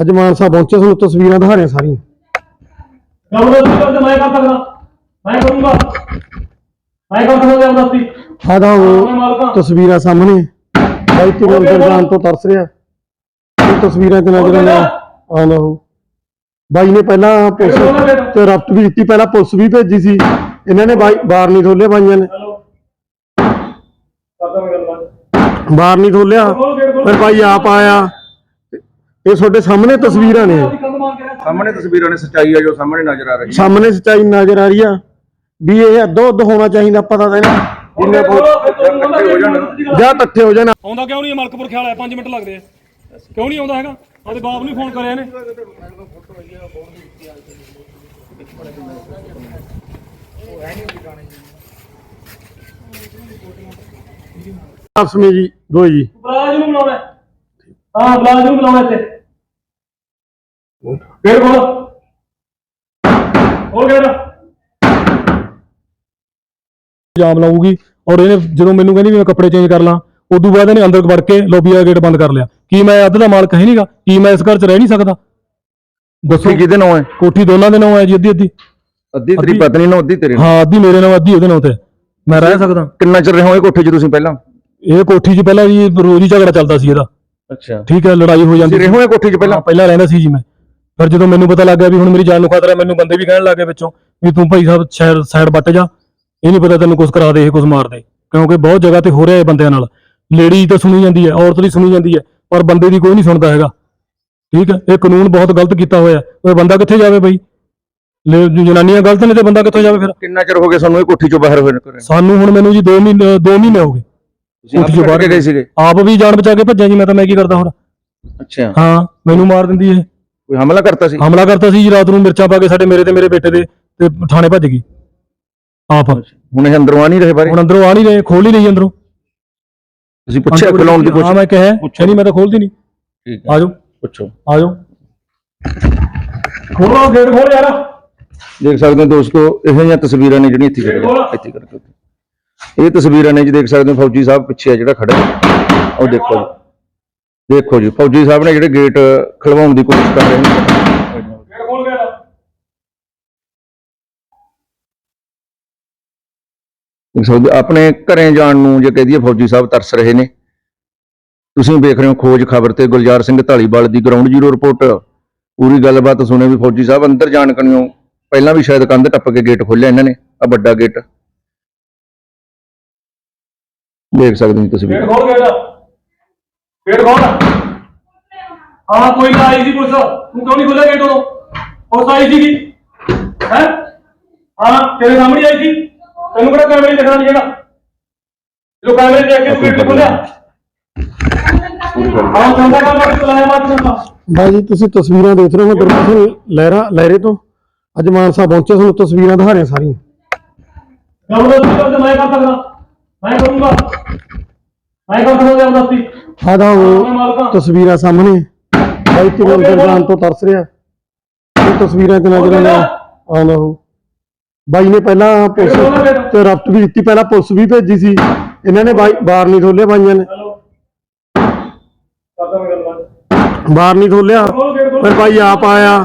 ਅੱਜ ਮਾਨਸਾ ਪਹੁੰਚੇ ਤੁਹਾਨੂੰ ਤਸਵੀਰਾਂ ਦਿਖਾ ਰਹੇ ਸਾਰੀਆਂ। ਜ਼ਬਰਦਸਤੀ ਤੇ ਮੈਂ ਕਰ ਸਕਦਾ। ਮੈਂ ਕਰੂੰਗਾ। ਮੈਂ ਕਰ ਸਕਦਾ ਜ਼ਬਰਦਸਤੀ ਆਦਾ ਮੈਂ ਉਹ ਮਾਲਕਾਂ। ਤਸਵੀਰਾਂ ਸਾਹਮਣੇ ਬਾਈ ਤਿਰੰਦਰ ਜਾਨ ਤੋਂ ਤਰਸ ਰਿਹਾ। ਇਹ ਤਸਵੀਰਾਂ 'ਚ ਨਜ਼ਰ ਆਉਂਦਾ। ਆਉਂਦਾ ਉਹ ਬਾਈ ਨੇ ਪਹਿਲਾਂ ਪੁਲਿਸ ਤੇ ਰਫਤ ਵੀ ਦਿੱਤੀ। ਪਹਿਲਾਂ ਪੁਲਿਸ ਵੀ ਭੇਜੀ ਸੀ। ਇਹਨਾਂ ਨੇ ਬਾਈ ਬਾਹਰ ਨਹੀਂ ਖੋਲਿਆ ਬਾਈਆਂ ਨੇ। ਬਾਹਰ ਨਹੀਂ ਖੋਲਿਆ ਫਿਰ ਬਾਈ ਆਪ ਆਇਆ। ਇਹ ਤੁਹਾਡੇ ਸਾਹਮਣੇ ਤਸਵੀਰਾਂ ਨੇ। ਸਾਹਮਣੇ ਤਸਵੀਰਾਂ ਨੇ ਸੱਚਾਈ ਆ ਜੋ ਸਾਹਮਣੇ ਨਜ਼ਰ ਆ ਰਹੀ ਹੈ। ਸਾਹਮਣੇ ਸੱਚਾਈ ਨਜ਼ਰ ਆ ਰਹੀ ਆ ਵੀ ਇਹ ਅੱਧੋ ਅੱਧ ਹੋਣਾ ਚਾਹੀਦਾ ਪਤਾ ਤਾਂ ਇਹਨਾਂ ਜਿੰਨੇ ਇਕੱਠੇ ਹੋ ਜਾਣ। ਜਾਂ ਇਕੱਠੇ ਹੋ ਜਾਣ। ਆਉਂਦਾ ਕਿਉਂ ਨਹੀਂ ਮਲਕਪੁਰ ਖਿਆਲ ਹੈ 5 ਮਿੰਟ ਲੱਗਦੇ ਆ। ਕਿਉਂ ਨਹੀਂ ਆਉਂਦਾ ਹੈਗਾ? ਉਹਦੇ ਬਾਪ ਨੂੰ ਫੋਨ ਕਰਿਆ ਨੇ ਆਪਸ ਵਿੱਚ ਜੀ ਦੋ ਜੀ। ਬਲਾਜ ਨੂੰ ਬੁਲਾਉਣਾ ਹੈ। ਬਲਾਜ ਨੂੰ ਬੁਲਾਉਣਾ ਇੱਥੇ। ਗੇਟ ਖੋਲ ਖੋਲ ਗੇਟ ਜਾਮ ਲਾਊਗੀ। ਔਰ ਇਹਨੇ ਜਦੋਂ ਮੈਨੂੰ ਕਹਿੰਦੀ ਵੀ ਮੈਂ ਕੱਪੜੇ ਚੇਂਜ ਕਰ ਲਾਂ ਉਦੋਂ ਬਾਅਦ ਇਹਨੇ ਅੰਦਰ ਵੜ ਕੇ ਲੋਬੀ ਦਾ ਗੇਟ ਬੰਦ ਕਰ ਲਿਆ। ਕੀ ਮੈਂ ਅੱਧ ਦਾ ਮਾਲਕ ਹੈ ਨਹੀਂਗਾ? ਕੀ ਮੈਂ ਇਸ ਘਰ 'ਚ ਰਹਿ ਨਹੀਂ ਸਕਦਾ? ਦੱਸੋ। ਕਿਹਦੇ ਨਾਂ ਹੈ? ਕੋਠੀ ਦੋਨਾਂ ਦੇ ਨਾਂ ਹੈ ਜੀ ਅੱਧੀ ਅੱਧੀ। ਅੱਧੀ ਤੇਰੀ ਅੱਧੀ- ਪਤਨੀ ਨਾਲ ਅੱਧੀ ਤੇਰੇ ਨਾਲ। ਹਾਂ ਅੱਧੀ ਮੇਰੇ ਨਾਂ ਅੱਧੀ ਉਹਦੇ ਨਾਂ ਤੇ। ਮੈਂ ਰਹਿ ਸਕਦਾ। ਕਿੰਨਾ ਚਿਰ ਰਹੇ ਹੋ ਇਹ ਕੋਠੇ 'ਚ ਤੁਸੀਂ ਪਹਿਲਾਂ? ਇਹ ਕੋਠੀ 'ਚ ਪਹਿਲਾਂ ਜੀ ਰੋਜ਼ ਹੀ ਝਗੜਾ ਚੱਲਦਾ ਸੀ ਇਹਦਾ। ਅੱਛਾ। ਠੀਕ ਹੈ ਲੜਾਈ ਹੋ ਜਾਂਦੀ ਤੁਸੀਂ ਰਹੇ ਹੋ ਇਹ ਕੋਠੇ 'ਚ ਪਹਿਲਾਂ? ਪਹਿਲਾਂ ਪਹਿਲਾਂ ਰਹਿੰਦਾ ਸੀ ਜੀ ਮੈਂ। ਫਿਰ ਜਦੋਂ ਮੈਨੂੰ ਪਤਾ ਲੱਗ ਗਿਆ ਵੀ ਹੁਣ ਮੇਰੀ ਜਾਨ ਨੂੰ ਖਤਰਾ ਹੈ, ਮੈਨੂੰ ਬੰਦੇ ਵੀ ਕਹਿਣ ਲੱਗੇ ਵਿੱਚੋਂ ਵੀ ਤੂੰ ਭਾਈ ਸਾਹਿਬ ਸ਼ਹਿਰ ਸਾਈਡ ਵੱਟ ਜਾ। ਇਹ ਨਹੀਂ ਪਤਾ ਤੈਨੂੰ ਕੁਝ ਕਰਾ ਦੇ ਇਹ ਕੁਝ ਮਾਰ ਦੇ। ਕਿਉਂਕਿ ਬਹੁਤ ਜਗ੍ਹਾ ਤੇ ਹੋ ਰਿਹਾ ਇਹ ਬੰਦਿਆਂ ਨਾਲ। ਲੇਡੀ ਤਾਂ ਸੁਣੀ ਜਾਂਦੀ ਹੈ ਔਰਤ ਦੀ ਸੁਣੀ ਜਾਂਦੀ ਹੈ ਪਰ ਬੰਦੇ ਦੀ ਕੋਈ ਨਹੀਂ ਸੁਣਦਾ ਹੈਗਾ। ਠੀਕ ਹੈ ਇਹ ਕਾਨੂੰਨ ਬਹੁਤ ਗਲਤ ਕੀਤਾ ਹੋਇਆ ਹੈ। ਉਹ ਬੰਦਾ ਕਿੱਥੇ ਜਾਵੇ ਬਈ? ਜਨਾਨੀਆਂ ਗਲਤ ਨੇ ਤੇ ਬੰਦਾ ਕਿੱਥੋਂ ਜਾਵੇ ਫਿਰ? ਕਿੰਨਾ ਚਿਰ ਹੋ ਗਿਆ ਸਾਨੂੰ ਇਹ ਕੋਠੀ 'ਚੋਂ ਬਾਹਰ ਹੋਏ ਨੂੰ? ਸਾਨੂੰ ਹੁਣ ਮੈਨੂੰ ਜੀ 2 ਮਹੀਨੇ 2 ਮਹੀਨੇ ਹੋ ਗਏ। ਕੋਠੀ 'ਚੋਂ ਬਾਹਰ ਗਏ। ਸੀਗੇ? ਆਪ ਵੀ ਜਾਨ ਬਚਾ ਕੇ ਭੱਜਿਆ ਜੀ ਮੈਂ ਤਾਂ ਮੈਂ ਕੀ ਕਰਦਾ ਹੁਣ? ਅੱਛਾ। ਹਾਂ ਮੈਨੂੰ ਮਾਰ ਦਿੰਦੀ ਇਹ। ਕੋਈ ਹਮਲਾ ਕਰਤਾ ਸੀ? ਹਮਲਾ ਕਰਤਾ ਸੀ ਜੀ ਰਾਤ ਨੂੰ ਮਿਰਚਾਂ ਪਾ ਕੇ ਸਾਡੇ ਮੇਰੇ ਤੇ ਮੇਰੇ ਬੇਟੇ ਦੇ ਤੇ ਥਾਣੇ ਭੱਜ ਗਈ। ਆਪ। ਹੁਣ ਇਹ ਅੰਦਰੋਂ ਆ ਨਹੀਂ ਰਹੇ ਬਾਰੇ? ਹੁਣ ਅੰਦਰੋਂ ਆ ਨਹੀਂ ਰਹੇ ਖੋਲ ਹੀ ਨਹੀਂ ਅੰਦਰੋਂ। ਤੁਸੀਂ ਪੁੱਛਿਆ ਖਿਲਾਉਣ ਦੀ ਹਾਂ ਕੋਸ਼ਿਸ਼? ਮੈਂ ਕਿਹਾ ਪੁੱਛੋ। ਨਹੀਂ ਮੈਂ ਤਾਂ ਖੋਲਦੀ ਨਹੀਂ। ਠੀਕ ਆ ਜਾਓ ਪੁੱਛੋ। ਆ ਜਾਓ ਖੋਲੋ ਗੇਟ ਖੋਲ ਯਾਰ। ਦੇਖ ਸਕਦੇ ਹੋ ਦੋਸਤੋ ਇਹ ਜਿਹੀਆਂ ਤਸਵੀਰਾਂ ਨੇ ਜਿਹੜੀਆਂ ਇੱਥੇ ਖੜੀਆਂ ਇੱਥੇ ਕਰਕੇ। ਇਹ ਤਸਵੀਰਾਂ ਨੇ ਜੀ ਦੇਖ ਸਕਦੇ ਹੋ ਫੌਜੀ ਸਾਹਿਬ ਪਿੱਛੇ ਆ ਜਿਹੜਾ ਖੜਾ ਹੈ। ਉਹ ਦੇਖੋ ਜੀ। ਦੇਖੋ ਜੀ ਫੌਜੀ ਸਾਹਿਬ ਨੇ ਜਿਹੜੇ ਗੇਟ ਖਲਵਾਉਣ ਦੀ ਕੋਸ਼ਿਸ਼ ਕਰ ਰਹੇ ਨੇ। ਗੇਟ ਖੋਲ ਆਪਣੇ ਘਰੇ ਜਾਣ ਨੂੰ ਜੇ ਕਹਦੀਏ ਫੌਜੀ ਸਾਹਿਬ ਤਰਸ ਰਹੇ ਨੇ। ਤੁਸੀਂ ਵੇਖ ਰਹੇ ਹੋ ਖੋਜ ਖਬਰ ਤੇ ਗੁਲਜ਼ਾਰ ਸਿੰਘ ਢਾਲੀਵਾਲ ਦੀ ਗਰਾਊਂਡ ਜ਼ੀਰੋ ਰਿਪੋਰਟ ਪੂਰੀ ਗੱਲਬਾਤ ਸੁਣੇ ਵੀ ਫੌਜੀ ਸਾਹਿਬ ਅੰਦਰ ਜਾਣ ਕਣਿਓ। ਪਹਿਲਾਂ ਵੀ ਸ਼ਾਇਦ ਕੰਧ ਟੱਪ ਕੇ ਗੇਟ ਖੋਲ੍ਹਿਆ ਇਹਨਾਂ ਨੇ ਆ ਵੱਡਾ ਗੇਟ ਦੇਖ ਸਕਦੇ ਹੋ ਤਸਵੀਰ ਗੇਟ ਖੋਲ ਗੇਟ ਗੇਟ ਖੋਲ। ਹਾਂ ਕੋਈ ਨਾ ਆਈ ਸੀ ਪੁਲਿਸ ਤੂੰ ਕਿਉਂ ਨਹੀਂ ਖੋਲਿਆ ਗੇਟ ਉਦੋਂ? ਪੁਲਿਸ ਆਈ ਸੀਗੀ। ਹੈ? ਹਾਂ ਤੇਰੇ ਸਾਹਮਣੇ ਆਈ ਸੀ। ਤੈਨੂੰ ਕਿਹੜਾ ਕੈਮਰੇ ਦੇਖਣਾ ਨਹੀਂ ਹੈਗਾ? ਜੋ ਕੈਮਰੇ ਦੇਖ ਕੇ ਤੂੰ ਗੇਟ ਖੋਲਿਆ। ਹਾਂ ਚੰਗਾ ਕੰਮ ਕਰ ਚਲਾਇਆ ਮਾਰ ਚੰਗਾ। ਬਾਈ ਜੀ ਤੁਸੀਂ ਤਸਵੀਰਾਂ ਦੇਖ ਰਹੇ ਹੋ ਮੈਂ ਗੁਰਮੁਖ ਲਹਿਰਾ ਲਹਿਰੇ ਤੋਂ। ਅੱਜ ਮਾਨਸਾ ਪਹੁੰਚੇ ਤੁਹਾਨੂੰ ਤਸਵੀਰਾਂ ਦਿਖਾ ਰਹੇ ਸਾਰੀਆਂ। ਮੈਂ ਕਰ ਸਕਦਾ। ਮੈਂ ਕਰੂੰਗਾ। ਮੈਂ ਉਹ ਮਾਲਕਾਂ। ਤਸਵੀਰਾਂ ਸਾਹਮਣੇ। ਬਾਈ ਤਿਰੰਦਰ ਜਾਨ ਤੋਂ ਤਰਸ ਰਿਹਾ। ਇਹ ਤਸਵੀਰਾਂ 'ਚ ਨਜ਼ਰ ਆਉਂਦਾ ਆਉਂਦਾ ਉਹ ਬਾਈ ਨੇ ਪਹਿਲਾਂ ਪੁਲਿਸ ਤੇ ਰਫਤ ਵੀ ਦਿੱਤੀ। ਪਹਿਲਾਂ ਪੁਲਿਸ ਵੀ ਭੇਜੀ ਸੀ। ਇਹਨਾਂ ਨੇ ਬਾਈ ਬਾਹਰ ਨਹੀਂ ਖੋਲਿਆ ਬਾਈਆਂ ਨੇ। ਬਾਹਰ ਨਹੀਂ ਖੋਲਿਆ ਫਿਰ ਬਾਈ ਆਪ ਆਇਆ।